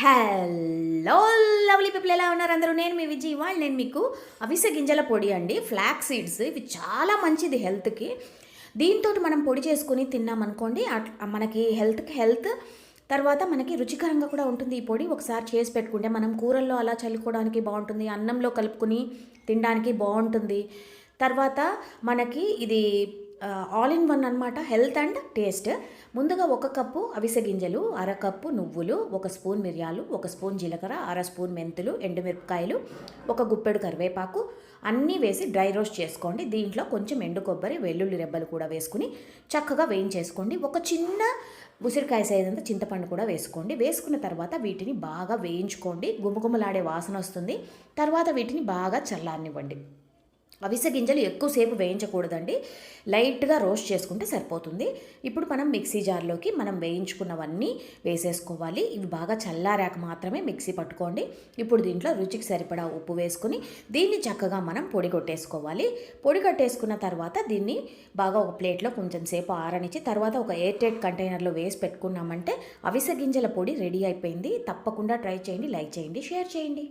Hello lovely people ఎలా ఉన్నారు అందరూ? నేను మీ విజయ్ ఇవాళ నేను మీకు అవిసె గింజల పొడి అండి. ఫ్లాక్ సీడ్స్ ఇవి చాలా మంచిది హెల్త్కి దీంతో మనం పొడి చేసుకుని తిన్నామనుకోండి మనకి హెల్త్కి హెల్త్ తర్వాత మనకి రుచికరంగా కూడా ఉంటుంది ఈ పొడి. ఒకసారి చేసి పెట్టుకుంటే మనం కూరల్లో అలా చల్లుకోవడానికి బాగుంటుంది అన్నంలో కలుపుకొని తినడానికి బాగుంటుంది. తర్వాత మనకి ఇది ఆల్ ఇన్ వన్ అనమాట హెల్త్ అండ్ టేస్ట్ ముందుగా ఒక కప్పు అవిసె గింజలు అర కప్పు నువ్వులు ఒక స్పూన్ మిరియాలు ఒక స్పూన్ జీలకర్ర అర స్పూన్ మెంతులు ఎండుమిరపకాయలు ఒక గుప్పెడు కరివేపాకు అన్నీ వేసి డ్రై రోస్ట్ చేసుకోండి. దీంట్లో కొంచెం ఎండు కొబ్బరి వెల్లుల్లి రెబ్బలు కూడా వేసుకుని చక్కగా వేయించేసుకోండి. ఒక చిన్న ఉసిరికాయ సైజ్ చింతపండు కూడా వేసుకోండి. వేసుకున్న తర్వాత వీటిని బాగా వేయించుకోండి. గుమగుమలాడే వాసన వస్తుంది. తర్వాత వీటిని బాగా చల్లారనివ్వండి. అవిసె గింజలు ఎక్కువసేపు వేయించకూడదండి. లైట్గా రోస్ట్ చేసుకుంటే సరిపోతుంది. ఇప్పుడు మనం మిక్సీ జార్లోకి మనం వేయించుకున్నవన్నీ వేసేసుకోవాలి. ఇవి బాగా చల్లారాక మాత్రమే మిక్సీ పట్టుకోండి. ఇప్పుడు దీంట్లో రుచికి సరిపడా ఉప్పు వేసుకుని దీన్ని చక్కగా మనం పొడి కొట్టేసుకోవాలి. పొడి కట్టేసుకున్న తర్వాత దీన్ని బాగా ఒక ప్లేట్లో కొంచెం సేపు ఆరనిచ్చి తర్వాత ఒక ఎయిర్ టైట్ కంటైనర్లో వేసి పెట్టుకున్నామంటే అవిసె గింజల పొడి రెడీ అయిపోయింది. తప్పకుండా ట్రై చేయండి లైక్ చేయండి షేర్ చేయండి.